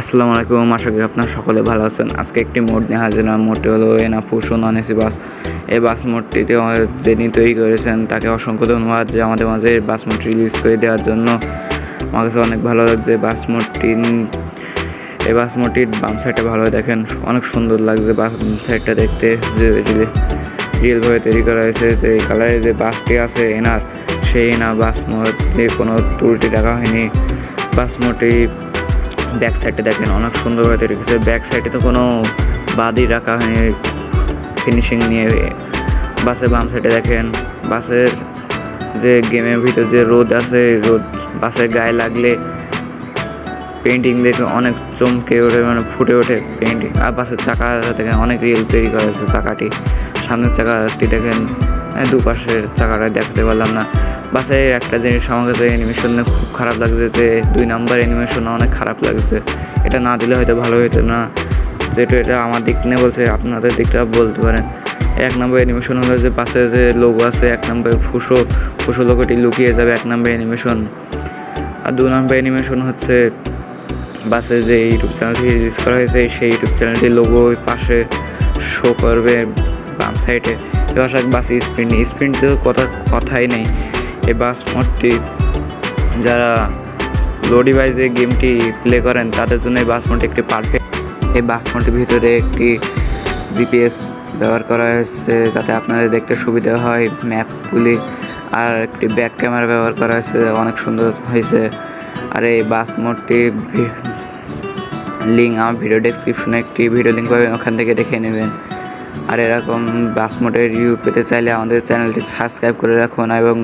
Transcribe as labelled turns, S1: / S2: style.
S1: আসসালামু আলাইকুম, আশা করি আপনার সকলে ভালো আছেন। আজকে একটি মোট নিয়ে হাজির মোডটি হলো এনা ফুসো নন এসি বাস এই বাস আমাদের যিনি তৈরি করেছেন, তাকে অসংখ্য ধন্যবাদ যে আমাদের মাঝে বাস মোড রিলিজ করে দেওয়ার জন্য। আমার কাছে অনেক ভালো লাগছে বাস মোডটি। এই বাস মোডটির বাম সাইডটা ভালো দেখেন, অনেক সুন্দর লাগছে বাম সাইডটা দেখতে। যে রিয়েলভাবে তৈরি করা হয়েছে, যে এই কালারের যে বাসটি আছে এনার, সেই এনার বাস মোডে কোনো ত্রুটি রাখা হয়নি। বাস মোডটি ব্যাক সাইডে দেখেন, অনেক সুন্দরভাবে তৈরি করেছে ব্যাক সাইডে তো কোনো বাদই রাখা হয়নি ফিনিশিং নিয়ে। বাসের বাম সাইডে দেখেন, বাসের যে গেমের ভিতর যে রোদ আছে, রোদ বাসের গায়ে লাগলে পেন্টিং দেখে অনেক চমকে ওঠে মানে ফুটে ওঠে পেন্টিং আর বাসের চাকা দেখেন, অনেক রিয়েল তৈরি করা হয়েছে চাকাটি। সামনের চাকাটি দেখেন দুপাশের চাকাটা দেখতে পারলাম না। বাসে একটা জিনিস আমার কাছে অ্যানিমেশন খুব খারাপ লাগছে যে, দুই নাম্বার অ্যানিমেশন অনেক খারাপ লাগছে। এটা না দিলে হয়তো ভালো হতো না। যেহেতু এটা আমার দিক নিয়ে বলছে, আপনাদের দিকটা বলতে পারেন। এক নম্বর অ্যানিমেশন হলো যে পাশে যে লোগো আছে, এক নম্বর ফুসো ফুসো লোগোটি লুকিয়ে যাবে এক নম্বর অ্যানিমেশন আর দু নম্বর অ্যানিমেশন হচ্ছে, বাসে যে ইউটিউব চ্যানেলটি রিলিজ করা হয়েছে, সেই ইউটিউব চ্যানেলটির লোগো ওই পাশে শো করবে। বাম সাইডে। এবার আসা বাস স্প্রিন্ট স্প্রিন্ট তো কথা, কথাই নেই। এই বাস মোডটি যারা লো ডিভাইসে গেমটি প্লে করেন, তাদের জন্য এই বাস মোডটি একটি পারফেক্ট এই বাস মোডটির ভিতরে একটি জিপিএস ব্যবহার করা হয়েছে, যাতে আপনাদের দেখতে সুবিধা হয়। ম্যাপগুলি আর একটি ব্যাক ক্যামেরা ব্যবহার করা হয়েছে, অনেক সুন্দর হয়েছে। আর এই বাস মোডটি লিঙ্ক আমার ভিডিও ডেসক্রিপশনে একটি ভিডিও লিঙ্ক পাবেন, ওখান থেকে দেখে নেবেন। আর এরকম বাস মোডের রিভিউ পেতে চাইলে আমাদের চ্যানেলটি সাবস্ক্রাইব করে রাখুন এবং